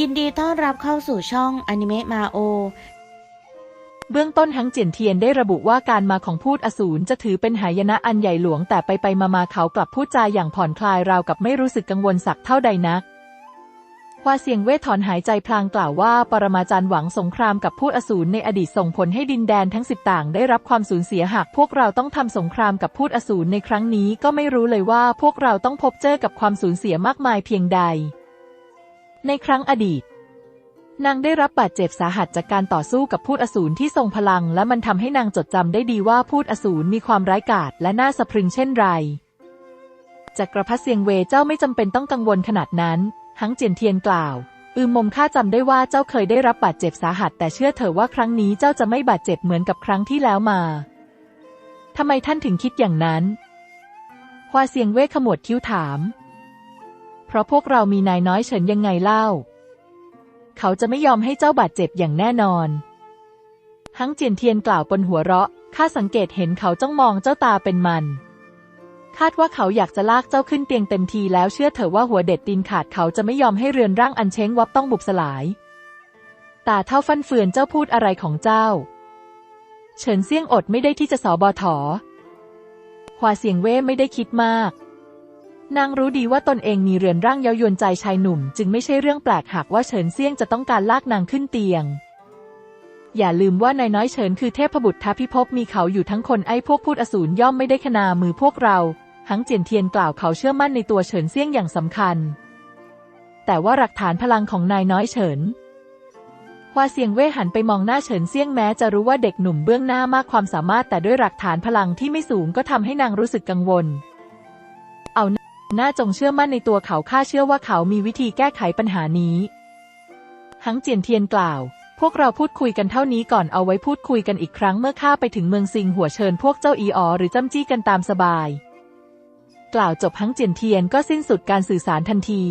ยินดีต้อนรับเข้าสู่ช่องอนิเมะมาโอ เบื้องต้นทั้งเจียนเทียนได้ระบุว่าการมาของพูดอสูรจะถือเป็นหายนะอันใหญ่หลวงแต่ไปไปมามาเขากลับพูดจาอย่างผ่อนคลายราวกับไม่รู้สึกกังวลสักเท่าใดนักฮวาเสียงเวทถอนหายใจพลางกล่าวว่าปรมาจารย์หวังสงครามกับพูดอสูรในอดีตส่งผลให้ดินแดนทั้งสิบต่างได้รับความสูญเสียหากพวกเราต้องทำสงครามกับพูดอสูรในครั้งนี้ก็ไม่รู้เลยว่าพวกเราต้องพบเจอกับความสูญเสียมากมายเพียงใด ในครั้งอดีต นางได้รับบาดเจ็บสาหัสจากการต่อสู้กับพูดอสูรที่ทรงพลัง และมันทำให้นางจดจำได้ดีว่าพูดอสูรมีความร้ายกาจและน่าสะพรึงเช่นไรจากกระพัสเซียงเวเจ้าไม่จำเป็นต้องกังวลขนาดนั้น หังเจียนเทียนกล่าว อืมมมข้าจำได้ว่าเจ้าเคยได้รับบาดเจ็บสาหัส แต่เชื่อเถอะว่าครั้งนี้เจ้าจะไม่บาดเจ็บเหมือนกับครั้งที่แล้วมาทำไมท่านถึงคิดอย่างนั้นฮวาเซียงเว่ขมวดคิ้วถาม เพราะพวกเรามีนายน้อยเฉินยังไงเล่า เขาจะไม่ยอมให้เจ้าบาดเจ็บอย่างแน่นอนหังเจียนเทียนกล่าวบนหัวเราะ ข้าสังเกตเห็นเขาจ้องมองเจ้าตาเป็นมัน คาดว่าเขาอยากจะลากเจ้าขึ้นเตียงเต็มทีแล้วเชื่อเถอะว่าหัวเด็ดตีนขาดเขาจะไม่ยอมให้เรือนร่างอันเช้งวับต้องบุบสลาย ตาเท่าฟันเฟือนเจ้าพูดอะไรของเจ้า เฉินเซี่ยงอดไม่ได้ที่จะสอบอถอฮวาเสียงเว่ไม่ได้คิดมาก นางรู้ดีว่าตนเองมีเรือนร่างเย้ายวนใจชายหนุ่ม จึงไม่ใช่เรื่องแปลกหากว่าเฉินเซี่ยงจะต้องการลากนางขึ้นเตียง อย่าลืมว่านายน้อยเฉินคือเทพบุตรทัพพิภพมีเขาอยู่ทั้งคนไอ้พวกพูดอสูรย่อมไม่ได้ขนามือพวกเราหังเจียนเทียนกล่าวเขาเชื่อมั่นในตัวเฉินเซี่ยงอย่างสำคัญ แต่ว่าหลักฐานพลังของนายน้อยเฉินฮวาเซียงเว่หันไปมองหน้าเฉินเซี่ยงแม้จะรู้ว่าเด็กหนุ่มเบื้องหน้ามากความสามารถแต่ด้วยหลักฐานพลังที่ไม่สูงก็ทำให้นางรู้สึกกังวล เอา น้าจงเชื่อมั่นในตัวเขาข้าเชื่อว่าเขามีวิธีแก้ไขปัญหานี้ หังเจียนเทียนกล่าว พวกเราพูดคุยกันเท่านี้ก่อนเอาไว้พูดคุยกันอีกครั้งเมื่อข้าไปถึงเมืองซิงหัวเชิญพวกเจ้าอีออหรือจ้ำจี้กันตามสบาย กล่าวจบหังเจียนเทียนก็สิ้นสุดการสื่อสารทันที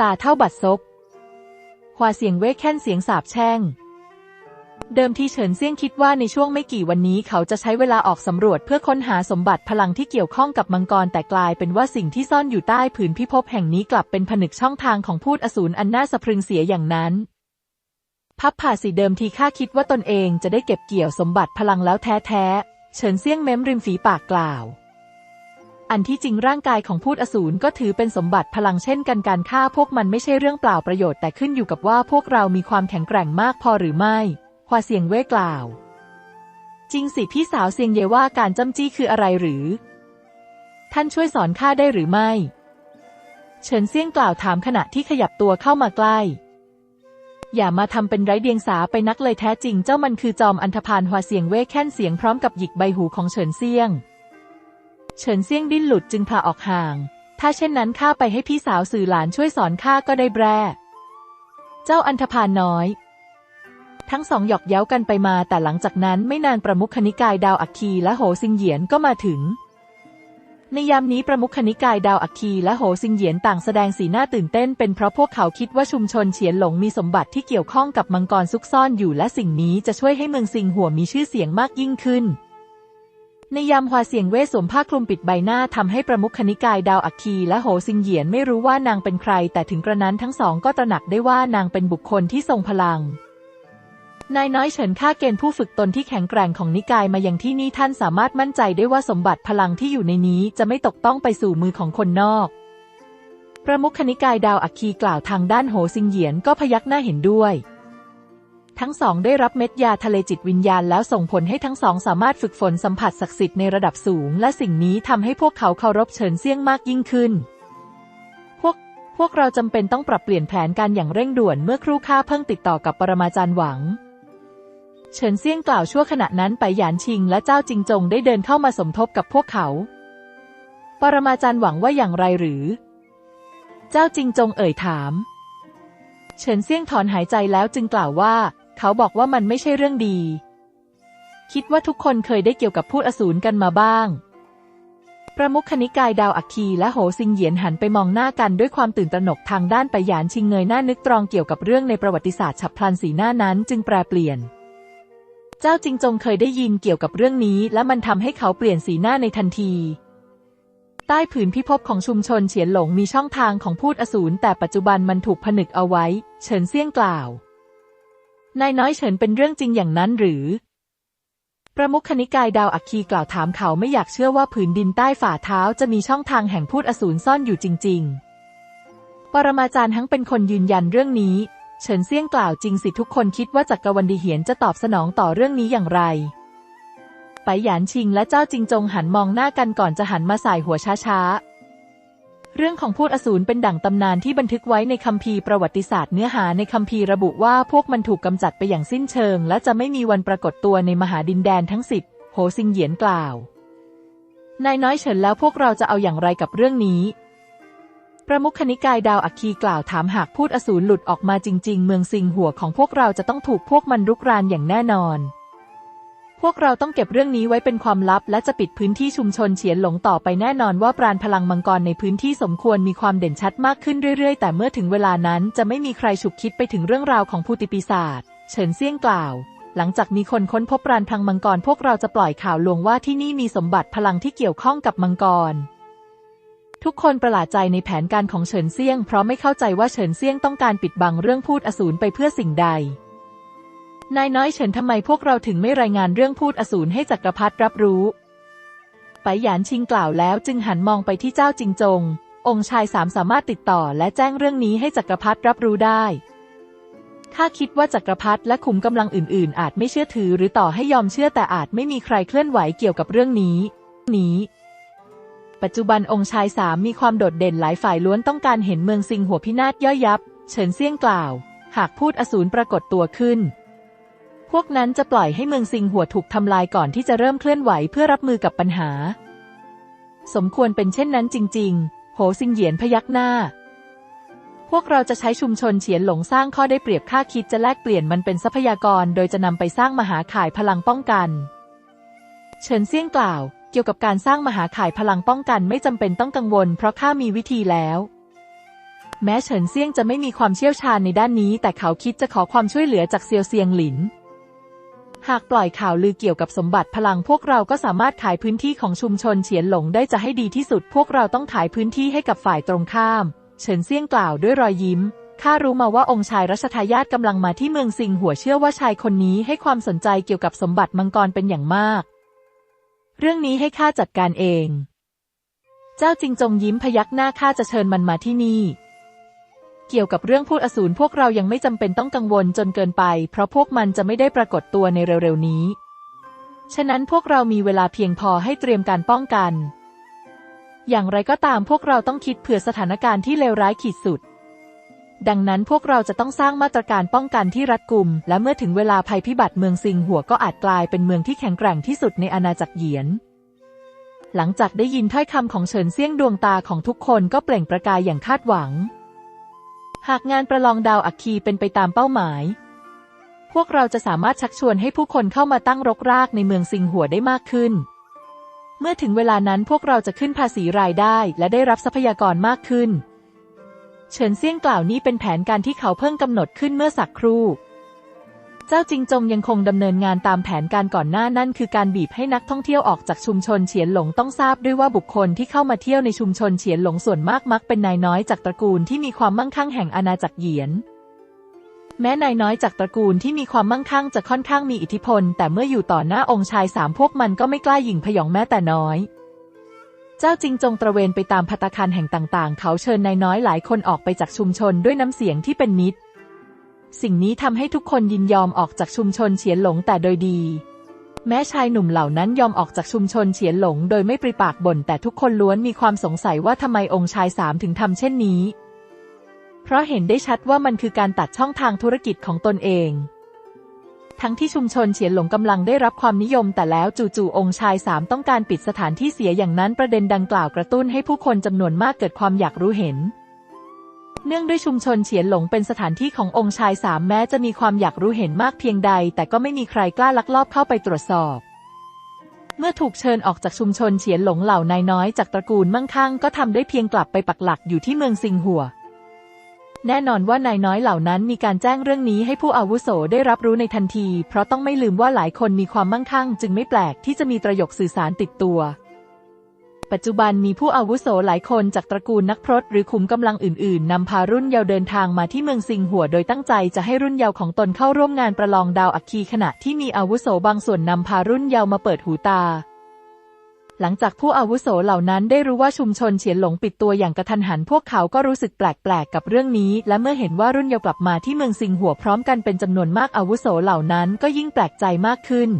ตาเท่าบัดซบฮวาเสียงเว่แค้นเสียงสาบแช่ง เดิมที่เฉินเซี่ยงคิดว่าในช่วงไม่กี่วันนี้เขาจะใช้เวลาออกสำรวจเพื่อค้นหาสมบัติพลังที่เกี่ยวข้องกับมังกรแต่กลายเป็นว่าสิ่งที่ซ่อนอยู่ใต้ผืนพิภพแห่งนี้กลับเป็นผนึกช่องทางของพูดอสูรอันน่าสะพรึงเสียอย่างนั้น พับผ่าสีเดิมทีข้าคิดว่าตนเองจะได้เก็บเกี่ยวสมบัติพลังแล้วแท้ๆเฉินเซี่ยงเม้มริมฝีปากกล่าว อันที่จริงร่างกายของพูดอสูรก็ถือเป็นสมบัติพลังเช่นกันการฆ่าพวกมันไม่ใช่เรื่องเปล่าประโยชน์แต่ขึ้นอยู่กับว่าพวกเรามีความแข็งแกร่งมากพอหรือไม่ ฮวาเสียงเว่กล่าว จริงสิพี่สาวเซียงเยว่าการจ้ำจี้คืออะไรหรือ ท่านช่วยสอนข้าได้หรือไม่ เฉินเซียงกล่าวถามขณะที่ขยับตัวเข้ามาใกล้ อย่ามาทำเป็นไร้เดียงสาไปนักเลยแท้จริงเจ้ามันคือจอมอันธพาลฮวาเสียงเว่แค้นเสียงพร้อมกับหยิกใบหูของเฉินเซียง เฉินเซียงดิ้นหลุดจึงพาออกห่าง ถ้าเช่นนั้นข้าไปให้พี่สาวสื่อหลานช่วยสอนข้าก็ได้แบรเจ้าอันธพาลน้อย ทั้งสองหยอกเย้ากันไปมาแต่หลังจากนั้นไม่นานประมุขนิกายดาวอัคคีและโหซิงเหยียนก็มาถึง ในยามนี้ประมุขนิกายดาวอัคคีและโหซิงเหยียนต่างแสดงสีหน้าตื่นเต้นเป็นเพราะพวกเขาคิดว่าชุมชนเฉียนหลงมีสมบัติที่เกี่ยวข้องกับมังกรซุกซ่อนอยู่และสิ่งนี้จะช่วยให้เมืองซิงหัวมีชื่อเสียงมากยิ่งขึ้นในยามฮวาเสียงเว่สวมผ้าคลุมปิดใบหน้าทำให้ประมุขนิกายดาวอัคคีและโหซิงเหยียนไม่รู้ว่านางเป็นใคร แต่ถึงกระนั้นทั้งสองก็ตระหนักได้ว่านางเป็นบุคคลที่ทรงพลัง นายน้อยเฉินข้าเกณฑ์ผู้ฝึกตนที่แข็งแกร่งของนิกายมาอย่างที่นี่ท่านสามารถมั่นใจได้ว่าสมบัติพลังที่อยู่ในนี้จะไม่ตกต้องไปสู่มือของคนนอก ประมุขนิกายดาวอัคคีกล่าวทางด้านโหซิงเหยียนก็พยักหน้าเห็นด้วย ทั้งสองได้รับเม็ดยาทะเลจิตวิญญาณแล้วส่งผลให้ทั้งสองสามารถฝึกฝนสัมผัสศักดิ์สิทธิ์ในระดับสูง และสิ่งนี้ทำให้พวกเขาเคารพเฉินเซี่ยงมากยิ่งขึ้นพวกพวกเราจำเป็นต้องปรับเปลี่ยนแผนการอย่างเร่งด่วนเมื่อครู่ข้าเพิ่งติดต่อกับปรมาจารย์หวัง เฉินเซี่ยงกล่าวชั่วขณะนั้นไปหยานชิงและเจ้าจิงจงได้เดินเข้ามาสมทบกับพวกเขา ปรมาจารย์หวังว่าอย่างไรหรือ เจ้าจิงจงเอ่ยถาม เฉินเซี่ยงถอนหายใจแล้วจึงกล่าวว่า เขาบอกว่ามันไม่ใช่เรื่องดี คิดว่าทุกคนเคยได้เกี่ยวกับพูดอสูรกันมาบ้าง ประมุขนิกายดาวอัคคีและโหซิงเหยียนหันไปมองหน้ากันด้วยความตื่นตระหนกทางด้านไปหยานชิงเงยหน้านึกตรองเกี่ยวกับเรื่องในประวัติศาสตร์ฉับพลันสีหน้านั้นจึงแปรเปลี่ยน เจ้าจิงจงเคยได้ยินเกี่ยวกับเรื่องนี้ และมันทำให้เขาเปลี่ยนสีหน้าในทันที ใต้ผืนพิภพของชุมชนเฉียนหลงมีช่องทางของพูดอสูรแต่ปัจจุบันมันถูกผนึกเอาไว้ เฉินเซี่ยงกล่าวนายน้อยเฉินเป็นเรื่องจริงอย่างนั้นหรือ ประมุขคณิกายดาวอัคคีกล่าวถามเขาไม่อยากเชื่อว่าผืนดินใต้ฝ่าเท้าจะมีช่องทางแห่งพูดอสูรซ่อนอยู่จริง ๆ ปรมาจารย์ทั้งเป็นคนยืนยันเรื่องนี้ เฉินเซี่ยงกล่าวจริงสิทุกคนคิดว่าจักรวรรดิเหียนจะตอบสนองต่อเรื่องนี้อย่างไรไปหยานชิงและเจ้าจิงจงหันมองหน้ากันก่อนจะหันมาสายหัวช้าๆ เรื่องของพูดอสูรเป็นดั่งตำนานที่บันทึกไว้ในคัมภีร์ประวัติศาสตร์เนื้อหาในคัมภีร์ระบุว่าพวกมันถูกกำจัดไปอย่างสิ้นเชิง และจะไม่มีวันปรากฏตัวในมหาดินแดนทั้งสิบโหซิงเหยียนกล่าว นายน้อยเฉินแล้วพวกเราจะเอาอย่างไรกับเรื่องนี้ ประมุขคณิกายดาวอัคคีกล่าวถามหากพูดอสูรหลุดออกมาจริง ๆ เมืองซิงหัวของพวกเราจะต้องถูกพวกมันรุกรานอย่างแน่นอน พวกเราต้องเก็บเรื่องนี้ไว้เป็นความลับ และจะปิดพื้นที่ชุมชนเฉียนหลงต่อไปแน่นอนว่าปราณพลังมังกรในพื้นที่สมควรมีความเด่นชัดมากขึ้นเรื่อย ๆ แต่เมื่อถึงเวลานั้นจะไม่มีใครฉุกคิดไปถึงเรื่องราวของภูติปีศาจเฉินเซี่ยงกล่าว หลังจากมีคนค้นพบปราณพลังมังกรพวกเราจะปล่อยข่าวลวงว่าที่นี่มีสมบัติพลังที่เกี่ยวข้องกับมังกร ทุกคนประหลาดใจในแผนการของเฉินเซี่ยง เพราะไม่เข้าใจว่าเฉินเซี่ยงต้องการปิดบังเรื่องพูดอสูรไปเพื่อสิ่งใด นายน้อยเฉินทำไมพวกเราถึงไม่รายงานเรื่องพูดอสูรให้จักรพรรดิรับรู้ไปหยานชิงกล่าวแล้วจึงหันมองไปที่เจ้าจิงจง องค์ชายสามสามารถติดต่อและแจ้งเรื่องนี้ให้จักรพรรดิรับรู้ได้ข้าคิดว่าจักรพรรดิและขุมกำลังอื่น ๆ อาจไม่เชื่อถือหรือต่อให้ยอมเชื่อแต่อาจไม่มีใครเคลื่อนไหวเกี่ยวกับเรื่องนี้ นี้ ปัจจุบันองค์ชายสามมีความโดดเด่นหลายฝ่ายล้วนต้องการเห็นเมืองซิงหัวพินาศย่อยยับ เฉินเซี่ยงกล่าว หากพูดอสูรปรากฏตัวขึ้น พวกนั้นจะปล่อยให้เมืองซิงหัวถูกทำลายก่อนที่จะเริ่มเคลื่อนไหวเพื่อรับมือกับปัญหา สมควรเป็นเช่นนั้นจริง ๆ โหซิงเหยียนพยักหน้า พวกเราจะใช้ชุมชนเฉียนหลงสร้างข้อได้เปรียบค่าคิดจะแลกเปลี่ยนมันเป็นทรัพยากร โดยจะนำไปสร้างมหาข่ายพลังป้องกัน เฉินเซี่ยงกล่าว เกี่ยวกับการสร้างมหาข่ายพลังป้องกันไม่จำเป็นต้องกังวล เพราะข้ามีวิธีแล้ว แม้เฉินเซียงจะไม่มีความเชี่ยวชาญในด้านนี้ แต่เขาคิดจะขอความช่วยเหลือจากเซียวเซียงหลิน หากปล่อยข่าวลือเกี่ยวกับสมบัติพลังพวกเราก็สามารถขายพื้นที่ของชุมชนเฉียนหลงได้จะให้ดีที่สุด พวกเราต้องขายพื้นที่ให้กับฝ่ายตรงข้าม เฉินเซียงกล่าวด้วยรอยยิ้มข้ารู้มาว่าองค์ชายรัชทายาทกำลังมาที่เมืองซิงหัวเชื่อว่าชายคนนี้ให้ความสนใจเกี่ยวกับสมบัติมังกรเป็นอย่างมาก เรื่องนี้ให้ข้าจัดการเอง เจ้าจิงจงยิ้มพยักหน้าข้าจะเชิญมันมาที่นี่ เกี่ยวกับเรื่องพูดอสูรพวกเรายังไม่จำเป็นต้องกังวลจนเกินไป เพราะพวกมันจะไม่ได้ปรากฏตัวในเร็วๆนี้ ฉะนั้นพวกเรามีเวลาเพียงพอให้เตรียมการป้องกัน อย่างไรก็ตามพวกเราต้องคิดเผื่อสถานการณ์ที่เลวร้ายขีดสุด ดังนั้นพวกเราจะต้องสร้างมาตรการป้องกันที่รัดกุม และเมื่อถึงเวลาภัยพิบัติเมืองซิงหัวก็อาจกลายเป็นเมืองที่แข็งแกร่งที่สุดในอาณาจักรเหยียน หลังจากได้ยินถ้อยคำของเฉินเซี่ยงดวงตาของทุกคนก็เปล่งประกายอย่างคาดหวัง หากงานประลองดาวอัคคีเป็นไปตามเป้าหมาย พวกเราจะสามารถชักชวนให้ผู้คนเข้ามาตั้งรกรากในเมืองซิงหัวได้มากขึ้น เมื่อถึงเวลานั้นพวกเราจะขึ้นภาษีรายได้และได้รับทรัพยากรมากขึ้น เฉินเซี่ยงกล่าวนี้เป็นแผนการที่เขาเพิ่งกำหนดขึ้นเมื่อสักครู่ เจ้าจิงจงยังคงดำเนินงานตามแผนการก่อนหน้านั่นคือการบีบให้นักท่องเที่ยวออกจากชุมชนเฉียนหลงต้องทราบด้วยว่าบุคคลที่เข้ามาเที่ยวในชุมชนเฉียนหลงส่วนมากมักเป็นนายน้อยจากตระกูลที่มีความมั่งคั่งแห่งอาณาจักรเหยียนแม้นายน้อยจากตระกูลที่มีความมั่งคั่งจะค่อนข้างมีอิทธิพล แต่เมื่ออยู่ต่อหน้าองค์ชายสามพวกมันก็ไม่กล้าหยิ่งพยองแม้แต่น้อย เจ้าจิงจงตระเวนไปตามพัตคารแห่งต่างๆ เขาเชิญนายน้อยหลายคนออกไปจากชุมชนด้วยน้ำเสียงที่เป็นมิตร สิ่งนี้ทำให้ทุกคนยินยอมออกจากชุมชนเฉียนหลงแต่โดยดี แม้ชายหนุ่มเหล่านั้นยอมออกจากชุมชนเฉียนหลง โดยไม่ปริปากบ่นแต่ทุกคนล้วนมีความสงสัยว่าทำไมองค์ชายสามถึงทำเช่นนี้ เพราะเห็นได้ชัดว่ามันคือการตัดช่องทางธุรกิจของตนเอง ทั้งที่ชุมชนเฉียนหลงกำลังได้รับความนิยม แต่แล้วจู่ๆองค์ชายสามต้องการปิดสถานที่เสียอย่างนั้นประเด็นดังกล่าวกระตุ้นให้ผู้คนจำนวนมากเกิดความอยากรู้เห็น เนื่องด้วยชุมชนเฉียนหลงเป็นสถานที่ขององค์ชายสามแม้จะมีความอยากรู้เห็นมากเพียงใด แต่ก็ไม่มีใครกล้าลักลอบเข้าไปตรวจสอบ เมื่อถูกเชิญออกจากชุมชนเฉียนหลงเหล่านายน้อยจากตระกูลมั่งคั่งก็ทำได้เพียงกลับไปปักหลักอยู่ที่เมืองซิงหัว แน่นอนว่านายน้อยเหล่านั้นมีการแจ้งเรื่องนี้ให้ผู้อาวุโสได้รับรู้ในทันที เพราะต้องไม่ลืมว่าหลายคนมีความมั่งคั่ง จึงไม่แปลกที่จะมีประโยคสื่อสารติดตัว ปัจจุบันมีผู้อาวุโสหลายคนจากตระกูลนักพรตหรือขุมกำลังอื่นๆนำพารุ่นเยาว์เดินทางมาที่เมืองซิงหัวโดยตั้งใจจะให้รุ่นเยาว์ของตนเข้าร่วมงานประลองดาวอัคคีขณะที่มีอาวุโสบางส่วนนำพารุ่นเยาว์มาเปิดหูตา หลังจากผู้อาวุโสเหล่านั้นได้รู้ว่าชุมชนเฉียนหลงปิดตัวอย่างกระทันหันพวกเขาก็รู้สึกแปลกๆกับเรื่องนี้ และเมื่อเห็นว่ารุ่นเยาวกลับมาที่เมืองซิงหัวพร้อมกันเป็นจำนวนมากอาวุโสเหล่านั้นก็ยิ่งแปลกใจมากขึ้น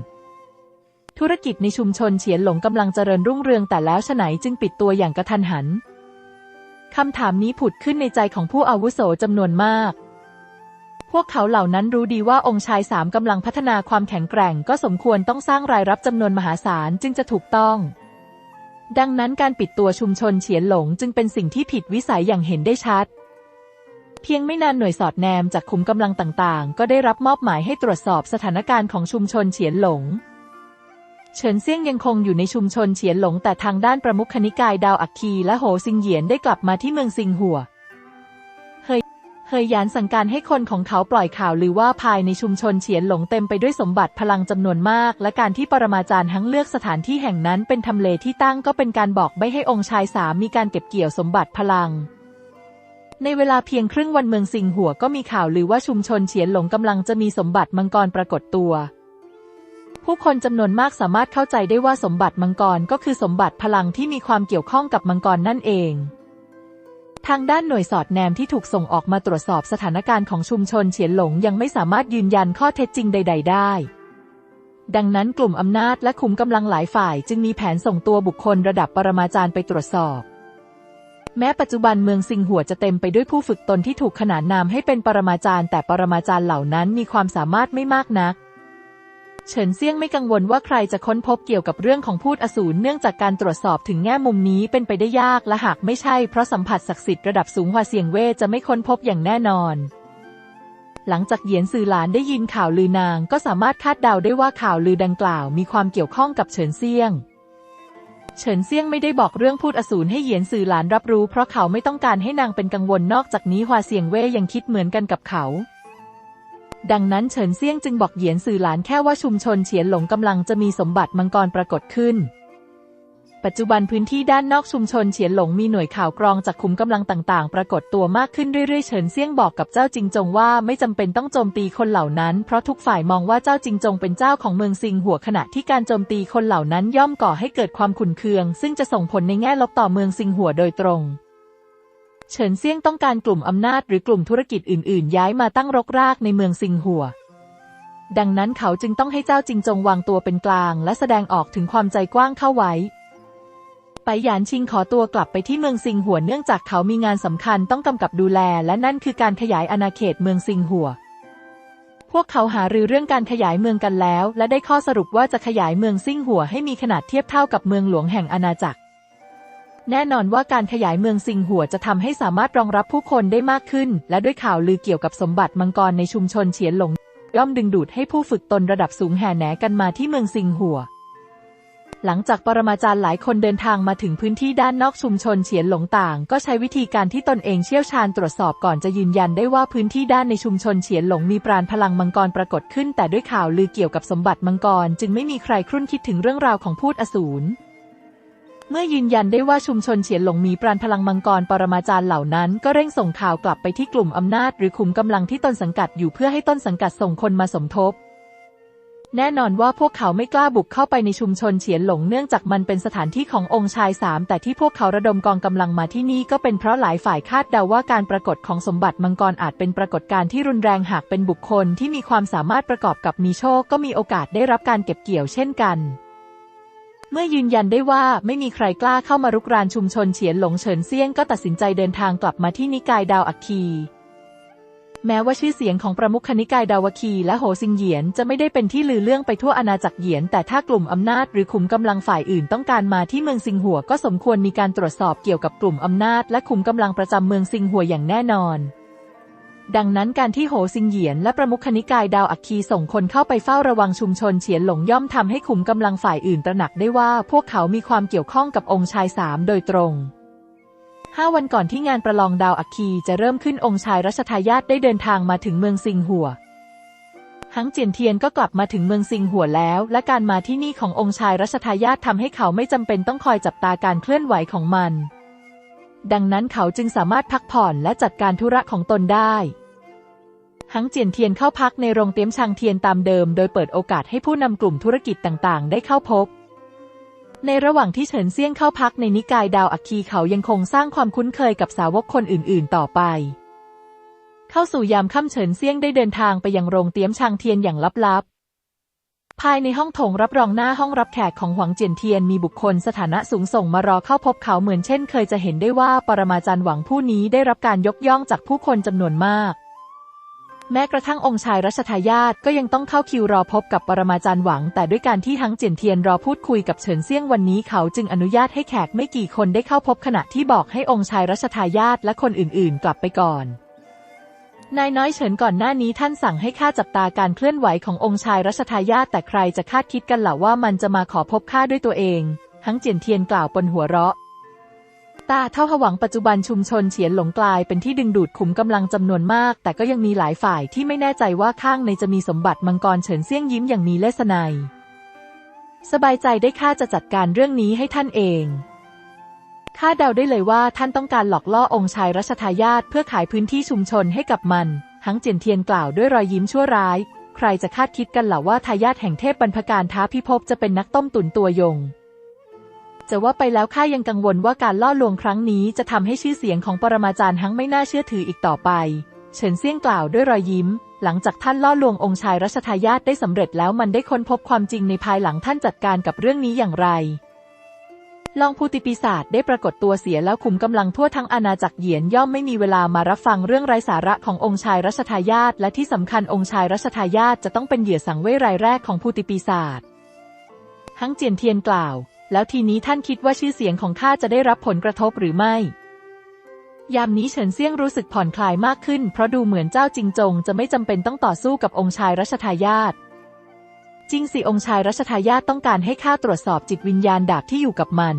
ธุรกิจในชุมชนเฉียนหลงกำลังเจริญรุ่งเรืองแต่แล้วฉไหนจึงปิดตัวอย่างกระทันหันคำถามนี้ผุดขึ้นในใจของผู้อาวุโสจำนวนมาก พวกเขาเหล่านั้นรู้ดีว่าองค์ชายสามกำลังพัฒนาความแข็งแกร่ง ก็สมควรต้องสร้างรายรับจำนวนมหาศาลจึงจะถูกต้อง ดังนั้นการปิดตัวชุมชนเฉียนหลงจึงเป็นสิ่งที่ผิดวิสัยอย่างเห็นได้ชัด เพียงไม่นานหน่วยสอดแนมจากขุมกำลังต่างๆ ก็ได้รับมอบหมายให้ตรวจสอบสถานการณ์ของชุมชนเฉียนหลง เฉินเซี่ยงยังคงอยู่ในชุมชนเฉียนหลงแต่ทางด้านประมุขคณิกายดาวอัคคีและโหซิงเหยียนได้กลับมาที่เมืองซิงหัว ยเฮยยานสั่งการให้คนของเขาปล่อยข่าวลือว่าภายในชุมชนเฉียนหลงเต็มไปด้วยสมบัติพลังจำนวนมาก และการที่ปรมาจารย์ทั้งเลือกสถานที่แห่งนั้นเป็นทำเลที่ตั้งก็เป็นการบอกไม่ให้องค์ชายสามมีการเก็บเกี่ยวสมบัติพลังในเวลาเพียงครึ่งวันเมืองซิงหัวก็มีข่าวลือว่าชุมชนเฉียนหลงกำลังจะมีสมบัติมังกรปรากฏตัว ผู้คนจำนวนมากสามารถเข้าใจได้ว่าสมบัติมังกรก็คือสมบัติพลังที่มีความเกี่ยวข้องกับมังกรนั่นเอง ทางด้านหน่วยสอดแนมที่ถูกส่งออกมาตรวจสอบสถานการณ์ของชุมชนเฉียนหลงยังไม่สามารถยืนยันข้อเท็จจริงใด ๆ ได้ ดังนั้นกลุ่มอำนาจและขุมกำลังหลายฝ่าย จึงมีแผนส่งตัวบุคคลระดับปรมาจารย์ไปตรวจสอบ แม้ปัจจุบันเมืองซิงหัวจะเต็มไปด้วยผู้ฝึกตนที่ถูกขนานนามให้เป็นปรมาจารย์ แต่ปรมาจารย์เหล่านั้นมีความสามารถไม่มากนัก เฉินเซี่ยงไม่กังวลว่าใครจะค้นพบเกี่ยวกับเรื่องของพูดอสูรเนื่องจากการตรวจสอบถึงแง่มุมนี้เป็นไปได้ยากและหากไม่ใช่เพราะสัมผัสศักดิ์สิทธิ์ระดับสูงกว่าเสียงเว่จะไม่ค้นพบอย่างแน่นอน หลังจากเหยียนสื่อหลานได้ยินข่าวลือนางก็สามารถคาดเดาได้ว่าข่าวลือดังกล่าวมีความเกี่ยวข้องกับเฉินเซี่ยงเฉินเซี่ยงไม่ได้บอกเรื่องพูดอสูรให้เหยียนสื่อหลานรับรู้เพราะเขาไม่ต้องการให้นางเป็นกังวลนอกจากนี้ฮวาเสียงเว่ยังคิดเหมือนกันกับเขา ดังนั้นเฉินเซี่ยงจึงบอกเหยียนสื่อหลานแค่ว่าชุมชนเฉียนหลงกำลังจะมีสมบัติมังกรปรากฏขึ้น ปัจจุบันพื้นที่ด้านนอกชุมชนเฉียนหลงมีหน่วยข่าวกรองจากขุมกำลังต่างๆ ปรากฏตัวมากขึ้นเรื่อยๆ เฉินเซี่ยงบอกกับเจ้าจิงจงว่าไม่จำเป็นต้องโจมตีคนเหล่านั้น เพราะทุกฝ่ายมองว่าเจ้าจิงจงเป็นเจ้าของเมืองซิงหัวขณะที่การโจมตีคนเหล่านั้นย่อมก่อให้เกิดความขุ่นเคือง ซึ่งจะส่งผลในแง่ลบต่อเมืองซิงหัวโดยตรง เฉินเซี่ยงต้องการกลุ่มอำนาจหรือกลุ่มธุรกิจอื่น ๆ ย้ายมาตั้งรกรากในเมืองซิงหัว ดังนั้นเขาจึงต้องให้เจ้าจิงจงวางตัวเป็นกลาง และแสดงออกถึงความใจกว้างเข้าไว้ ไปหยานชิงขอตัวกลับไปที่เมืองซิงหัวเนื่องจากเขามีงานสำคัญต้องกำกับดูแล และนั่นคือการขยายอาณาเขตเมืองซิงหัว พวกเขาหารือเรื่องการขยายเมืองกันแล้ว และได้ข้อสรุปว่าจะขยายเมืองซิงหัวให้มีขนาดเทียบเท่ากับเมืองหลวงแห่งอาณาจักร แน่นอนว่าการขยายเมืองซิงหัวจะทำให้สามารถรองรับผู้คนได้มากขึ้น และด้วยข่าวลือเกี่ยวกับสมบัติมังกรในชุมชนเฉียนหลง ย่อมดึงดูดให้ผู้ฝึกตนระดับสูงแห่แหนกันมาที่เมืองซิงหัว หลังจากปรมาจารย์หลายคนเดินทางมาถึงพื้นที่ด้านนอกชุมชนเฉียนหลงต่าง ก็ใช้วิธีการที่ตนเองเชี่ยวชาญตรวจสอบก่อนจะยืนยันได้ว่าพื้นที่ด้านในชุมชนเฉียนหลงมีปราณพลังมังกรปรากฏขึ้น แต่ด้วยข่าวลือเกี่ยวกับสมบัติมังกร จึงไม่มีใครครุ่นคิดถึงเรื่องราวของพูดอสูร เมื่อยืนยันได้ว่าชุมชนเฉียนหลงมีปราณพลังมังกรปรมาจารย์เหล่านั้น ก็เร่งส่งข่าวกลับไปที่กลุ่มอำนาจหรือขุมกำลังที่ตนสังกัดอยู่เพื่อให้ต้นสังกัดส่งคนมาสมทบ แน่นอนว่าพวกเขาไม่กล้าบุกเข้าไปในชุมชนเฉียนหลงเนื่องจากมันเป็นสถานที่ขององค์ชายสามแต่ที่พวกเขาระดมกองกำลังมาที่นี่ก็เป็นเพราะหลายฝ่ายคาดเดาว่าการปรากฏของสมบัติมังกรอาจเป็นปรากฏการณ์ที่รุนแรงหากเป็นบุคคลที่มีความสามารถประกอบกับมีโชคก็มีโอกาสได้รับการเก็บเกี่ยวเช่นกัน เมื่อยืนยันได้ว่าไม่มีใครกล้าเข้ามารุกรานชุมชนเฉียนหลงเฉินเซียงก็ตัดสินใจเดินทางกลับมาที่นิกายดาวอัคคีแม้ว่าชื่อเสียงของประมุขนิกายดาวคีและโหซิงเหยียนจะไม่ได้เป็นที่ลือเรื่องไปทั่วอาณาจักรเหยียน แต่ถ้ากลุ่มอำนาจหรือขุมกำลังฝ่ายอื่นต้องการมาที่เมืองซิงหัวก็สมควรมีการตรวจสอบเกี่ยวกับกลุ่มอำนาจและขุมกำลังประจำเมืองซิงหัวอย่างแน่นอน ดังนั้นการที่โหซิงเหยียนและประมุขนิกายดาวอัคคีส่งคนเข้าไปเฝ้าระวังชุมชนเฉียนหลงย่อมทำให้ขุมกำลังฝ่ายอื่นตระหนักได้ว่าพวกเขามีความเกี่ยวข้องกับองค์ชายสามโดยตรงห้าวันก่อนที่งานประลองดาวอัคคีจะเริ่มขึ้นองค์ชายรัชทายาทได้เดินทางมาถึงเมืองซิงหัวหังเจียนเทียนก็กลับมาถึงเมืองซิงหัวแล้ว และการมาที่นี่ขององค์ชายรัชทายาททำให้เขาไม่จำเป็นต้องคอยจับตาการเคลื่อนไหวของมัน ดังนั้นเขาจึงสามารถพักผ่อนและจัดการธุระของตนได้หังเจียนเทียนเข้าพักในโรงเตี้ยมชางเทียนตามเดิม โดยเปิดโอกาสให้ผู้นำกลุ่มธุรกิจต่างๆ ได้เข้าพบ ในระหว่างที่เฉินเซี่ยงเข้าพักในนิกายดาวอัคคีเขายังคงสร้างความคุ้นเคยกับสาวกคนอื่น ๆ ต่อไป เข้าสู่ยามค่ำเฉินเซี่ยงได้เดินทางไปยังโรงเตี้ยมชางเทียนอย่างลับๆ ภายในห้องโถงรับรองหน้าห้องรับแขกของหวังเจียนเทียนมีบุคคลสถานะสูงส่งมารอเข้าพบเขาเหมือนเช่น เคยจะเห็นได้ว่าปรมาจารย์หวังผู้นี้ได้รับการยกย่องจากผู้คนจำนวนมาก แม้กระทั่งองค์ชายรัชทายาทก็ยังต้องเข้าคิวรอพบกับปรมาจารย์หวัง แต่ด้วยการที่ทั้งเจียนเทียนรอพูดคุยกับเฉินเซี่ยงวันนี้เขาจึงอนุญาตให้แขกไม่กี่คนได้เข้าพบขณะที่บอกให้องค์ชายรัชทายาทและคนอื่น ๆ กลับไปก่อน นายน้อยเฉินก่อนหน้านี้ท่านสั่งให้ข้าจับตาการเคลื่อนไหวขององค์ชายรัชทายาทแต่ใครจะคาดคิดกันล่ะว่ามันจะมาขอพบข้าด้วยตัวเอง หังเจียนเทียนกล่าวปนหัวเราะ ตาเท่าหวังปัจจุบันชุมชนเฉียนหลงกลายเป็นที่ดึงดูดขุมกำลังจำนวนมาก แต่ก็ยังมีหลายฝ่ายที่ไม่แน่ใจว่าข้างในจะมีสมบัติมังกรเฉินเซี่ยงยิ้มอย่างมีเลสไนยสบายใจได้ข้าจะจัดการเรื่องนี้ให้ท่านเอง ข้าเดาได้เลยว่าท่านต้องการหลอกล่อองค์ชายรัชทายาทเพื่อขายพื้นที่ชุมชนให้กับมัน หังเจียนเทียนกล่าวด้วยรอยยิ้มชั่วร้าย ใครจะคาดคิดกันเหล่าว่าทายาทแห่งเทพบรรพการท้าพิภพจะเป็นนักต้มตุ๋นตัวยง จะว่าไปแล้วข้ายังกังวลว่าการล่อลวงครั้งนี้จะทำให้ชื่อเสียงของปรมาจารย์หังไม่น่าเชื่อถืออีกต่อไป เฉินเซี่ยงกล่าวด้วยรอยยิ้ม หลังจากท่านล่อลวงองค์ชายรัชทายาทได้สำเร็จแล้วมันได้ค้นพบความจริงในภายหลังท่านจัดการกับเรื่องนี้อย่างไร ลองภูติปีศาจได้ปรากฏตัวเสียแล้วคุมกำลังทั่วทั้งอาณาจักรเหยียนย่อมไม่มีเวลามารับฟังเรื่องไร้สาระขององค์ชายรัชทายาทและที่สำคัญองค์ชายรัชทายาทจะต้องเป็นเหยื่อสังเวยรายแรกของภูติปีศาจฮังเจียนเทียนกล่าว แล้วทีนี้ท่านคิดว่าชื่อเสียงของข้าจะได้รับผลกระทบหรือไม่ ยามนี้เฉินเซียงรู้สึกผ่อนคลายมากขึ้น เพราะดูเหมือนเจ้าจิงจงจะไม่จำเป็นต้องต่อสู้กับองค์ชายรัชทายาท จริงสิองค์ชายรัชทายาทต้องการให้ข้าตรวจสอบจิตวิญญาณดาบที่อยู่กับมัน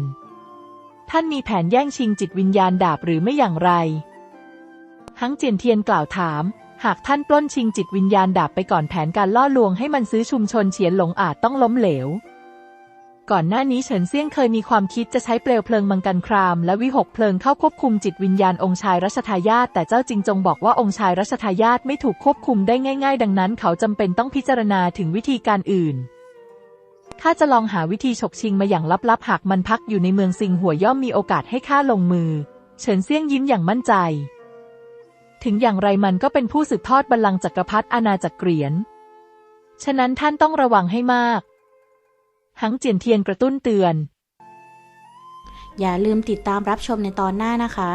ท่านมีแผนแย่งชิงจิตวิญญาณดาบหรือไม่อย่างไร ฮังเจียนเทียนกล่าวถาม หากท่านปล้นชิงจิตวิญญาณดาบไปก่อนแผนการล่อลวงให้มันซื้อชุมชนเฉียนหลงอาจต้องล้มเหลว ก่อนหน้านี้เฉินเซี่ยงเคยมีความคิดจะใช้เปลวเพลิงมังกันคราม และวิหกเพลิงเข้าควบคุมจิตวิญญาณองค์ชายรัชทายาทแต่เจ้าจิงจงบอกว่าองค์ชายรัชทายาทไม่ถูกควบคุมได้ง่าย ๆ ดังนั้น เขาจำเป็นต้องพิจารณาถึงวิธีการอื่นข้าจะลองหาวิธีฉกชิงมาอย่างลับๆหากมันพักอยู่ในเมืองซิงหัวย่อมมีโอกาสให้ข้าลงมือ เฉินเซี่ยงยิ้มอย่างมั่นใจ ถึงอย่างไรมันก็เป็นผู้สืบทอดบัลลังก์จักรพรรดิอาณาจักรเกรียน ฉะนั้นท่านต้องระวังให้มาก หังเจียนเทียนกระตุ้นเตือน อย่าลืมติดตามรับชมในตอนหน้านะคะ